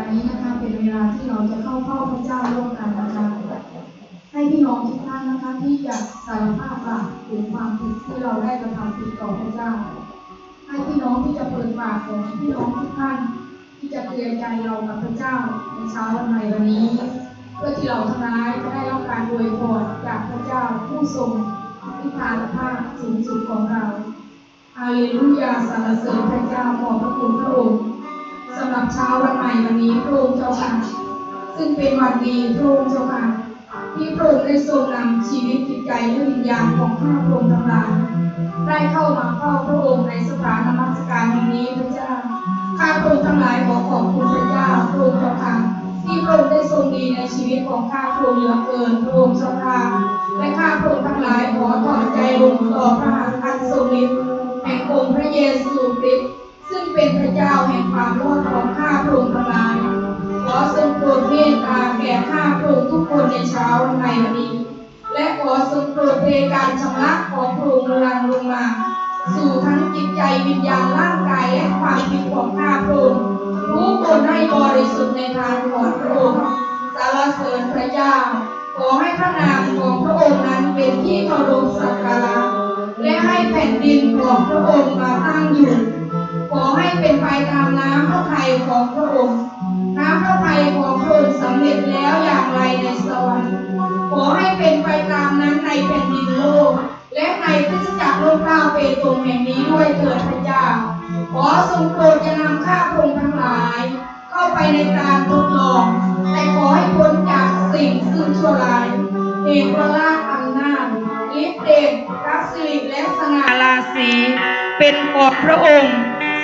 านี้นะคะเป็นเวลาที่เราจะเข้าเฝ้าพระเจ้าร่วมกันนะคะให้พี่น้องทุกท่านนะคะที่จะสารภาพบาปถึงความผิดที่เราได้กระทำผิดต่อพระเจ้า ให้พี่น้องที่จะเปิดปากของพี่น้องทุกท่าน ที่จะเตือนใจเรากับพระเจ้าในเช้าวันใหม่วันนี้ เพื่อที่เราทั้งหลายจะได้รับการอวยพรจากพระเจ้าผู้ทรงพิพานภาพสูงสุดของเราอาเลลูยาสรรเสริญพระเจ้าขอบพระคุณพระองค์ สำหรับเช้าวันใหม่วันนี้พระองค์เจ้าค่ะ ซึ่งเป็นวันดีพระองค์เจ้าค่ะที่พระองค์ได้ทรงนำชีวิตจิตใจและวิญญาณของข้าพระองค์ทั้งหลายได้เข้ามาเข้าพระองค์ในสถานนมัสการวันนี้พระเจ้าข้าพระองค์ทั้งหลายขอขอบคุณพระเจ้าพระองค์เจ้าค่ะที่พระองค์ได้ทรงดีในชีวิตของข้าพระองค์เหลือเกินพระองค์เจ้าค่ะและข้าพระองค์ทั้งหลายขอถอดใจลงต่อพระหัตถ์อันทรงฤทธิ์แห่งองค์พระเยซูคริสต์ ซึ่งเป็นพระเจ้าแห่งความรอดของข้าพระองค์ประมาณขอทรงโปรดเมตตาแก่ข้าพระองค์ทุกคนในเช้าในวันนี้ และขอทรงโปรดเทการชำระของพระองค์ลังลงมา สู่ทั้งจิตใจวิญญาณร่างกายและความคิดของข้าพระองค์รู้คนให้บริสุทธิ์ในทางของพระองค์สารเสริญพระเจ้า ขอให้พระนามของพระองค์นั้นเป็นที่เคารพสักการะและให้แผ่นดินของพระองค์มาตั้งอยู่ ขอให้เป็นไปตามน้ำพระทัยของพระองค์ น้ำพระทัยของพระองค์สำเร็จแล้วอย่างไรในสวรรค์ ขอให้เป็นไปตามนั้นในแผ่นดินโลก และในพิจจักรโลกเก้าเปตรงแห่งนี้ด้วยเถิดพระเจ้า ขอทรงโปรดจะนำข้าพงทั้งหลาย เข้าไปในการทดลอง แต่ขอให้พ้นจากสิ่งซึ่งชั่วร้ายเหตุปะลาอำนาจลิฟเดชรักสิริและสงาราศีเป็นของพระองค์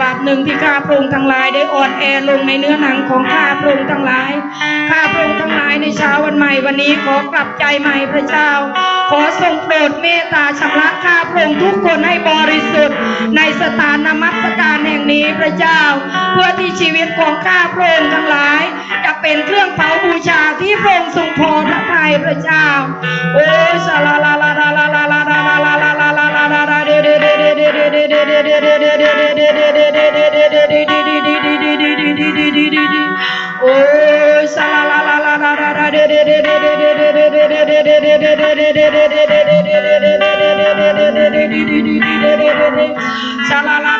บาปหนึ่งที่ข้าพระองค์ทั้งหลายได้อ่อนแอลงในเนื้อหนังของข้าพระองค์ทั้งหลาย ข้าพระองค์ทั้งหลายในเช้าวันใหม่วันนี้ขอกลับใจใหม่พระเจ้า ขอทรงโปรดเมตตาชำระข้าพระองค์ทุกคนให้บริสุทธิ์ ในสถานนมัสการแห่งนี้พระเจ้า เพื่อที่ชีวิตของข้าพระองค์ทั้งหลาย จะเป็นเครื่องเผาบูชาที่พระองค์ทรงพอพระทัยพระเจ้า โอ้ชาลาลาลาลาลา Salah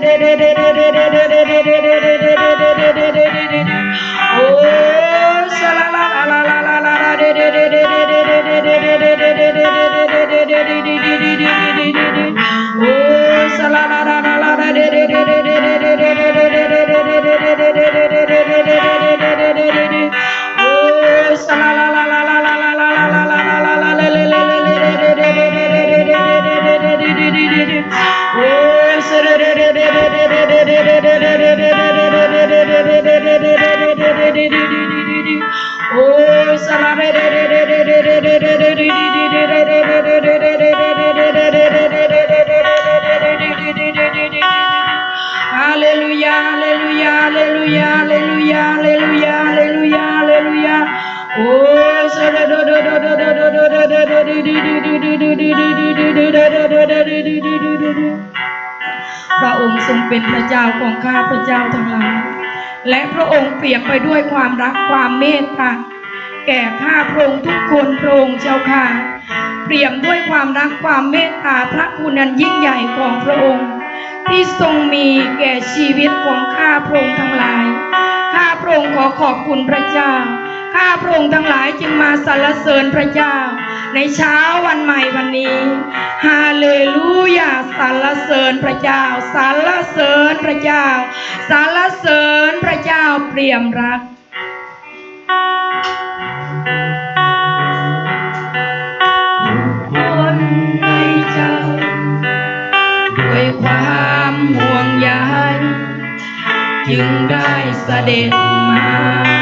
da da da ็นพระเจ้าของข้าพระเจ้าทั้งหลายและพระองค์เปี่ยมไปด้วยความรักความเมตตาแก่ข้าพระองค์ทุกคนพระองค์เจ้าค่ะเปี่ยมด้วยความรักความเมตตาพระคุณอันยิ่งใหญ่ของพระองค์ ที่ทรงมีแก่ชีวิตของข้าพระองค์ทั้งหลาย ข้าพระองค์ขอขอบคุณพระเจ้า ข้าพระองค์ทั้งหลายจึงมาสรรเสริญพระเจ้า ในเช้าวันใหม่วันนี้ฮาเลลูยาสรรเสริญพระเจ้าสรรเสริญพระเจ้าสรรเสริญพระเจ้าเปี่ยมรักคนในเจ้าด้วยความห่วงใยจึงได้เสด็จมา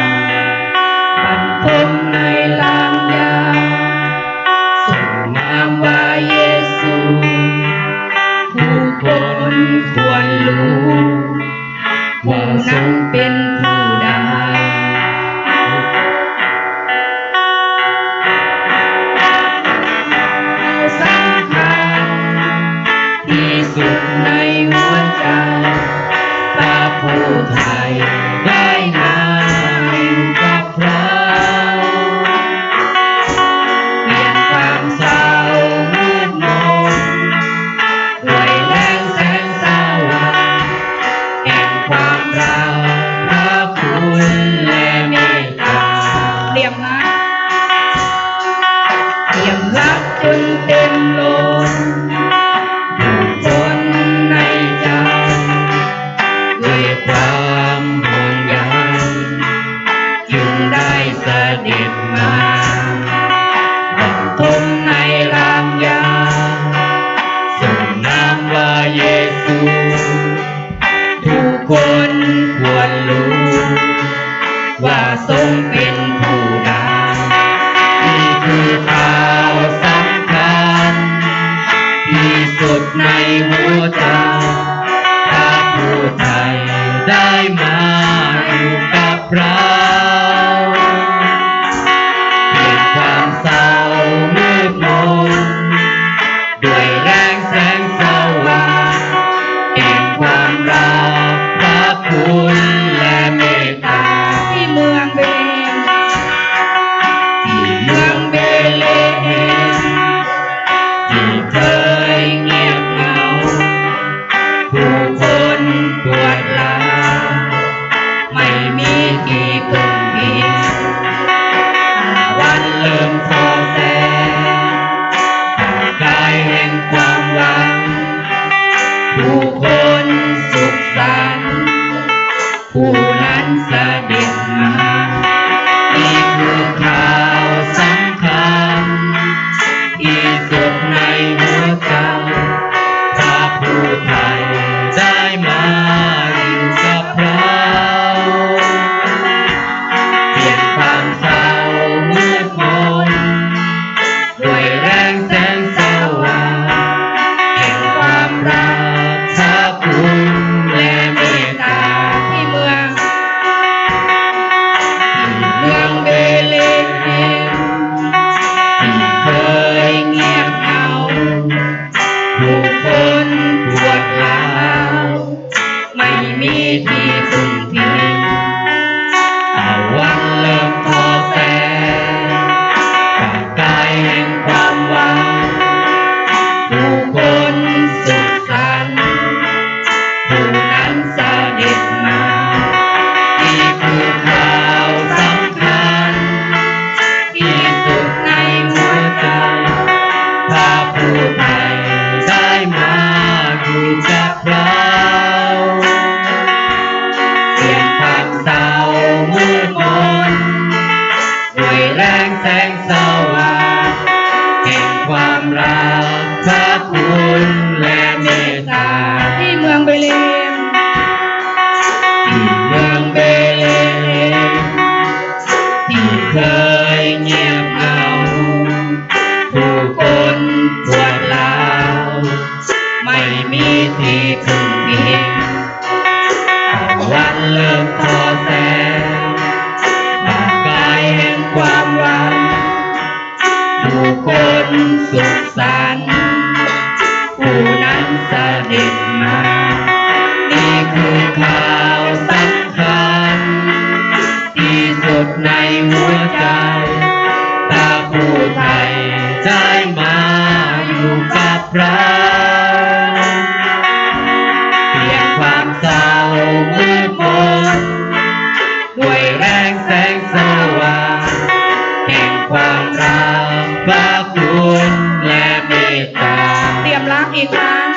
รักอีกครั้ง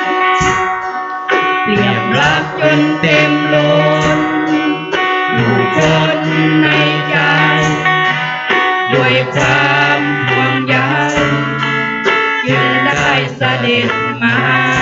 เปลี่ยนรักจนเต็มล้นอยู่คนในใจ ด้วยความห่วงใยจึงได้เสด็จมา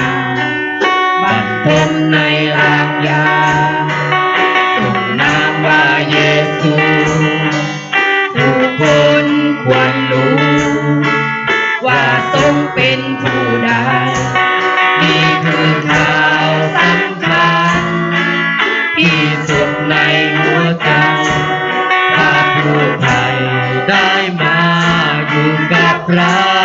dai madruga pra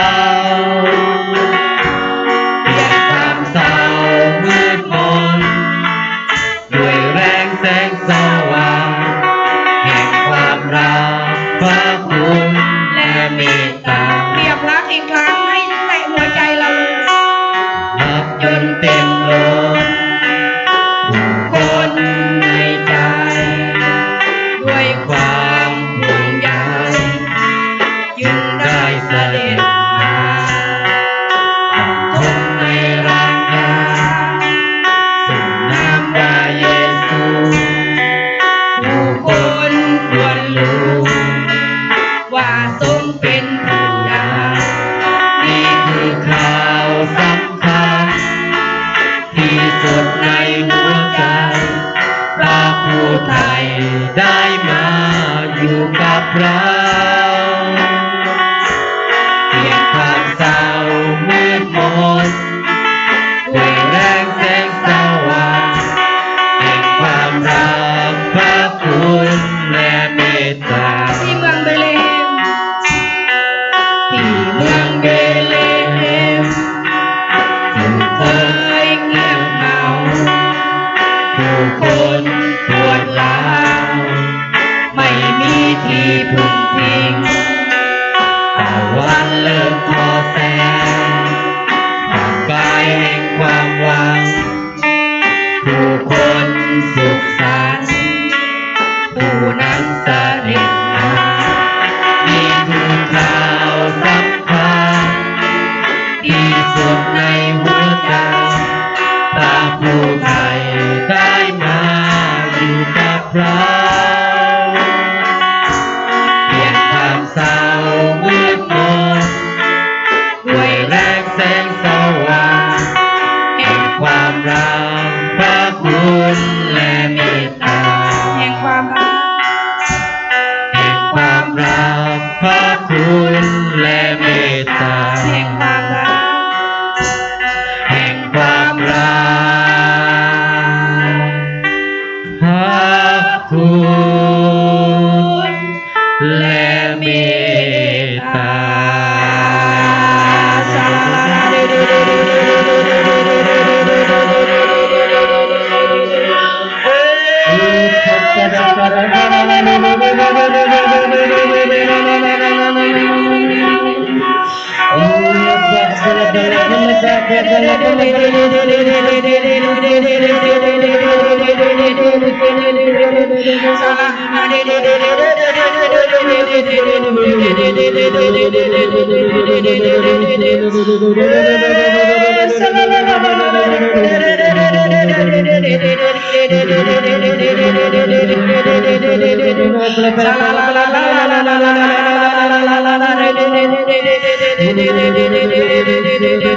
Salam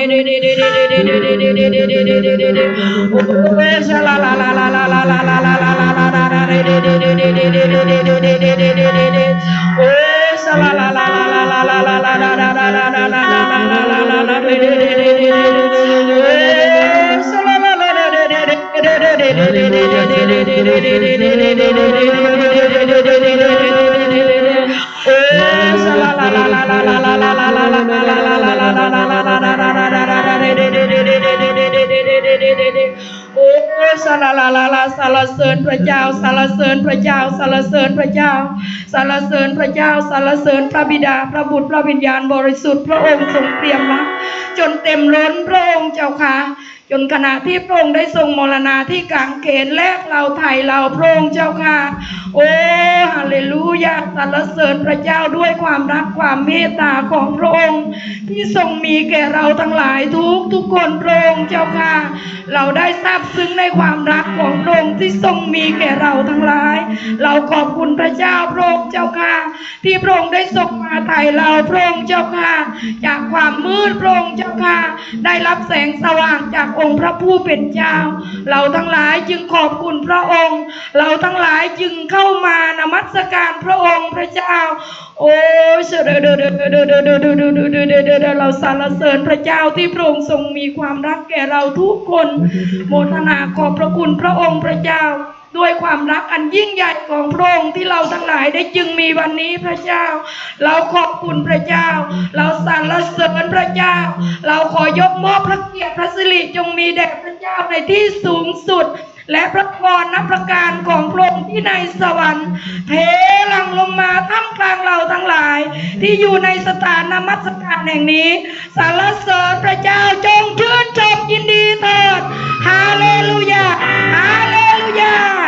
Hallelujah. โอ้สาลาลาลาลาสารเสริญพระเจ้าสารเสริญพระเจ้าสารเสริญพระเจ้าสารเสริญพระเจ้าสารเสริญพระบิดาพระบุตรพระวิญญาณบริสุทธิ์พระองค์ทรงเตรียมรับจนเต็มล้นพระองค์เจ้าค่ะจนขณะที่พระองค์ได้ทรงมรณาที่กางเขนแลกเราไถ่เราพระองค์เจ้าค่ะโอ้ฮาเลลูยาสรรเสริญพระเจ้าด้วยความรักความเมตตาของพระองค์ ที่ทรงมีแก่เราทั้งหลายทุกทุกคนพระองค์เจ้าค่ะ เราได้ทราบซึ้งในความรักของพระองค์ที่ทรงมีแก่เราทั้งหลาย เราขอบคุณพระเจ้าพระองค์เจ้าค่ะ ที่พระองค์ได้ทรงมาไถ่เราพระองค์เจ้าค่ะ จากความมืดพระองค์เจ้าค่ะ ได้รับแสงสว่างจากองค์พระผู้เป็นเจ้า เราทั้งหลายจึงขอบคุณพระองค์ เราทั้งหลายจึงเข้าามานมัสการพระองค์พระเจ้า โอ้เดดเดเดเดเดเดเดเดเดเดเดเดเดเราสรรเสริญพระเจ้าที่พระองค์ทรงมีความรักแก่เราทุกคน โมทนาขอบพระคุณพระองค์พระเจ้า ด้วยความรักอันยิ่งใหญ่ของพระองค์ที่เราทั้งหลายได้จึงมีวันนี้พระเจ้า เราขอบคุณพระเจ้า เราสรรเสริญพระเจ้า เราขอยกมอบพระเกียรติพระสิริจงมีแด่พระเจ้าในที่สูงสุด และพระพรนับประการของพระองค์ที่ในสวรรค์ เทหลังลงมาท่ามกลางเราทั้งหลาย ที่อยู่ในสถานนมัสการแห่งนี้ สารเสริญพระเจ้าจงชื่นชมยินดีเถิดฮาเลลูยาฮาเลลูยา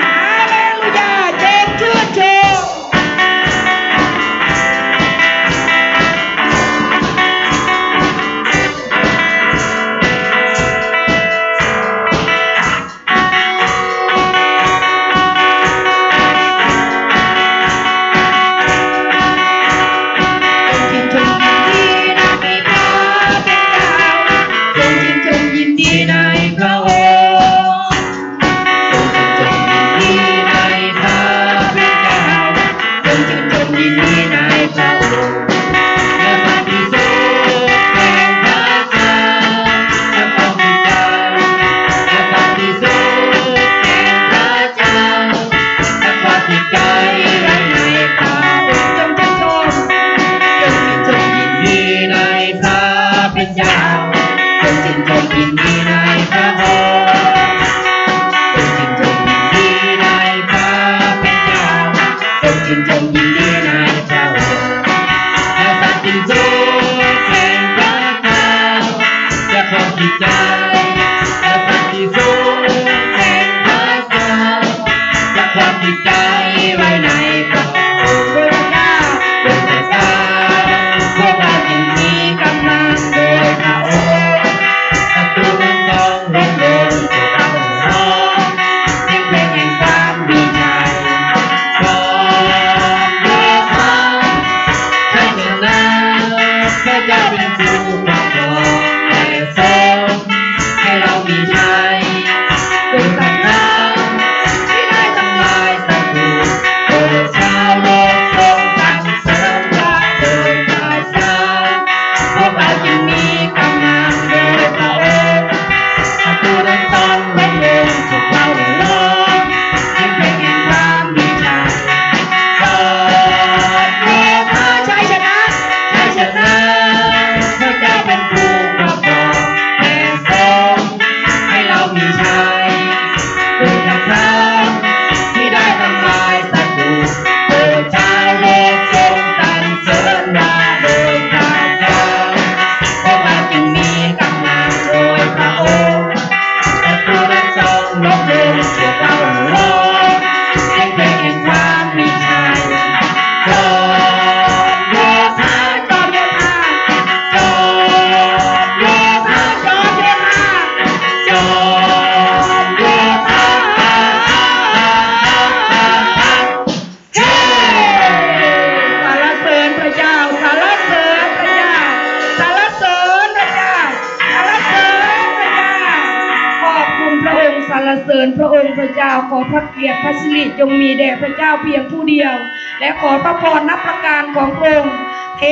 สิระสิริจงมีแด่พระเจ้าเพียงผู้เดียว และขอพระพรนับประการของพระองค์เท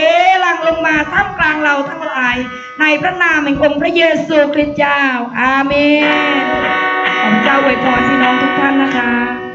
ลังลงมาท่ามกลางเราทั้งหลาย ในพระนามแห่งองค์พระเยซูคริสต์เจ้า อาเมน ขอพระเจ้าอวยพรพี่น้องทุกท่านนะคะ